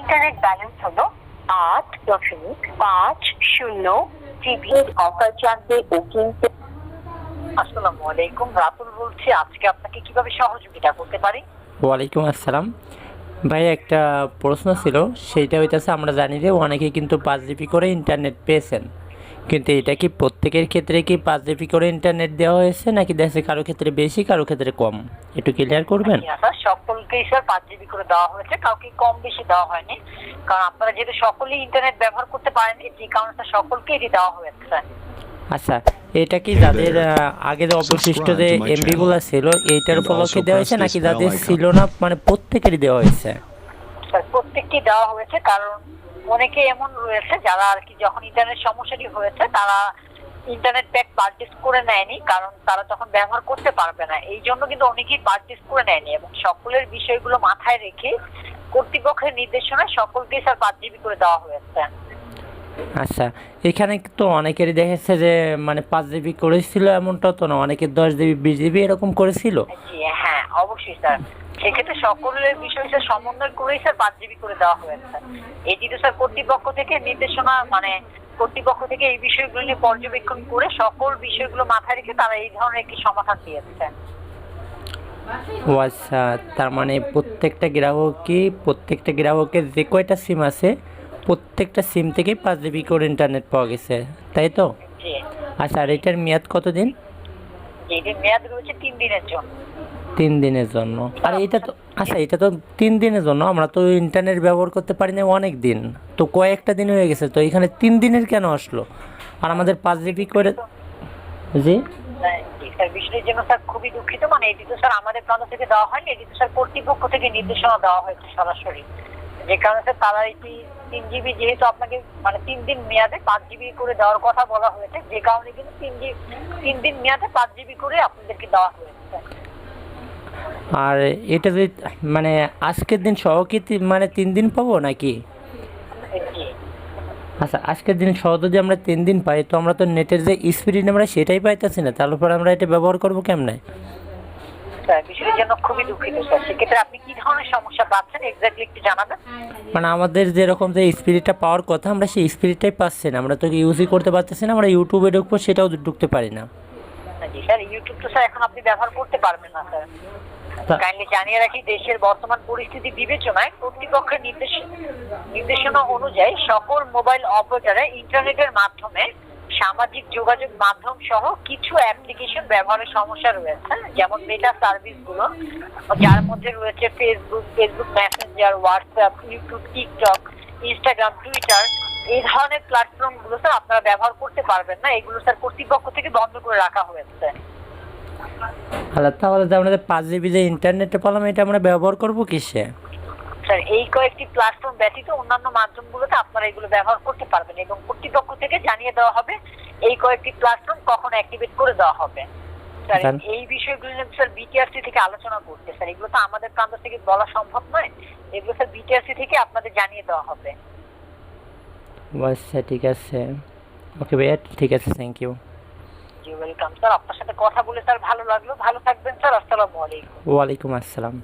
Internet balance হলো আট দশমিক পাঁচ শূন্য জিবি। অফার জানতে ও কিনতে আসসালামু আলাইকুম রাতুল বলছি আজকে আপনাকে কীভাবে সহযোগিতা করতে পারি? ওয়ালাইকুম আসসালাম। ভাই একটা প্রশ্ন ছিল সেইটা হইতেছে আমরা জানি যে অনেকে কিন্তু পাঁচ জিবি করে ইন্টারনেট পেয়েছেন। কিন্তু এটা কি প্রত্যেকের ক্ষেত্রে কি পাঁচ জিবি করে ইন্টারনেট দেওয়া হয়েছে নাকি দেশে কারও ক্ষেত্রে বেশি কারও ক্ষেত্রে কম? একটু ক্লিয়ার করবেন? স্যার সকলকেই স্যার পাঁচ জিবি করে দেওয়া হয়েছে কাউকে কম বেশি দেওয়া হয়নি। কারণ আপনারা যেহেতু সকলেই ইন্টারনেট ব্যবহার করতে পারেনি যে কারণে সকলকে এটি দেওয়া হয়েছে। আচ্ছা এটা কি যাদের আহ, আগে যে অবশিষ্ট যে এমবিগুলো ছিল এইটার উপলক্ষে দেওয়া হয়েছে নাকি যাদের ছিল না মানে প্রত্যেকেরই দেওয়া হয়েছে? স্যার প্রত্যেকটি দেওয়া হয়েছে কারণ অনেকে এমন রয়েছে যারা আর কি যখন ইন্টারনেট সমস্যাটি হয়েছে তারা ইন্টারনেট প্যাক পারচেস করে নেয়নি কারণ তারা তখন ব্যবহার করতে পারবে না। এই জন্য কিন্তু অনেকেই পারচেস করে নেয়নি এবং সকলের বিষয়গুলো মাথায় রেখে কর্তৃপক্ষের নির্দেশনায় সকলকেই স্যার পাঁচ জিবি করে দেওয়া হয়েছে। আচ্ছা এখানে তো অনেকেরই দেখেছে যে মানে পাঁচ জিবি করেছিল এমনটা তো না অনেকে দশ জিবি বিশ জিবি এরকম করেছিল। হ্যাঁ। অবশ্যই স্যার। সেক্ষেত্রে সকলের বিষয় স্যার সমন্বয় করেই স্যার পাঁচ জিবি করে দেওয়া হয়েছে এটি তো স্যার কর্তৃপক্ষ থেকে নির্দেশনা মানে কর্তৃপক্ষ থেকে এই বিষয়গুলো নিয়ে পর্যবেক্ষণ করে সকল বিষয়গুলো মাথায় রেখে তারা এই ধরনের একটি সমাধান দিয়েছে ও আচ্ছা তার মানে প্রত্যেকটা গ্রাহকই প্রত্যেকটা গ্রাহকের যে কয়টা সিম আছে প্রত্যেকটা সিম থেকেই পাঁচ জিবি করে ইন্টারনেট পাওয়া গেছে তাই তো? আচ্ছা আর এটার মেয়াদ কতদিন? এটির মেয়াদ রয়েছে তিন দিনের জন্য। তিন দিনের জন্য। আর এটা তো আচ্ছা এটা তো তিন দিনের জন্য, আমরা তো ইন্টারনেট ব্যবহার করতে পারি না অনেক দিন। তো কয়েকটা দিন হয়ে গেছে, তো এখানে তিন দিনের কেন আসলো? আর আমাদের পাঁচ জিবি করে? জি? জন্য স্যার খুবই দুঃখিত মানে এটি তো স্যার আমাদের থেকে দেওয়া হয়নি, এটি তো স্যার কর্তৃপক্ষ থেকে নির্দেশনা দেওয়া হয়েছে সরাসরি। কারণে স্যার তারা তিন জিবি যেহেতু আপনাকে মানে তিন দিন মেয়াদে পাঁচ জিবি করে দেওয়ার কথা বলা হয়েছে, যে কারণে কিন্তু তিন তিন দিন মেয়াদে পাঁচ জিবি করে আপনাদেরকে দেওয়া হয়েছে। আর এটা যদি মানে আজকের দিন সহ কি মানে তিন দিন পাবো নাকি? আচ্ছা আজকের দিন সহ যদি আমরা তিন দিন পাই তো আমরা তো নেটের যে স্পিড আমরা সেটাই পাইতেছি না। তার উপর আমরা এটা ব্যবহার করব কেমনে? স্যার জন্য খুবই দুঃখিত স্যার। সেক্ষেত্রে আপনি কি ধরনের সমস্যা পাচ্ছেন? এক্স্যাক্টলি একটু জানাবেন? মানে আমাদের যেরকম যে স্পিরিটটা পাওয়ার কথা আমরা সেই স্পিরিটটাই পাচ্ছি না। আমরা তো ইউজই করতে পারতেছি না আমরা ইউটিউবে ঢুকবো সেটাও ঢুকতে পারি না। জি স্যার ইউটিউব তো স্যার এখন আপনি ব্যবহার করতে পারবেন না স্যার। কাইন্ডলি জানিয়ে রাখি দেশের বর্তমান পরিস্থিতি বিবেচনায় কর্তৃপক্ষের নির্দেশ নির্দেশনা অনুযায়ী সকল মোবাইল অপারেটরে ইন্টারনেটের মাধ্যমে সামাজিক যোগাযোগ মাধ্যম সহ কিছু অ্যাপ্লিকেশন ব্যবহারের সমস্যা রয়েছে যেমন মেটা সার্ভিসগুলো যার মধ্যে রয়েছে Facebook Facebook Messenger WhatsApp YouTube TikTok Instagram Twitter এই ধরনের প্ল্যাটফর্মগুলো স্যার আপনারা ব্যবহার করতে পারবেন না। এগুলো স্যার কর্তৃপক্ষ থেকে বন্ধ করে রাখা হয়েছে। আল্লাহ তাহলে যে আমাদের পাঁচ জিবি যে ইন্টারনেটে পেলাম এটা আমরা ব্যবহার করব কিসে? স্যার এই কয়েকটি প্ল্যাটফর্ম ব্যতীত অন্যান্য মাধ্যমগুলোতে আপনারা এগুলো ব্যবহার করতে পারবেন এবং কর্তৃপক্ষ থেকে জানিয়ে দেওয়া হবে এই কয়েকটি প্ল্যাটফর্ম কখন অ্যাক্টিভেট করে দেওয়া হবে। স্যার। এই বিষয়গুলো নিয়ে স্যার বিটিআরসি থেকে আলোচনা করতে। স্যার এগুলো তো আমাদের প্রান্ত থেকে বলা সম্ভব নয়। এগুলো স্যার বিটিআরসি থেকে আপনাদের জানিয়ে দেওয়া হবে। আচ্ছা ঠিক আছে। ওকে ভাইয়া ঠিক আছে thank you G welcome sir. আপনার সাথে কথা বলে স্যার ভালো লাগল। ভালো থাকবেন স্যার। আসসালামু আলাইকুম। ওয়ালাইকুম আসসালাম।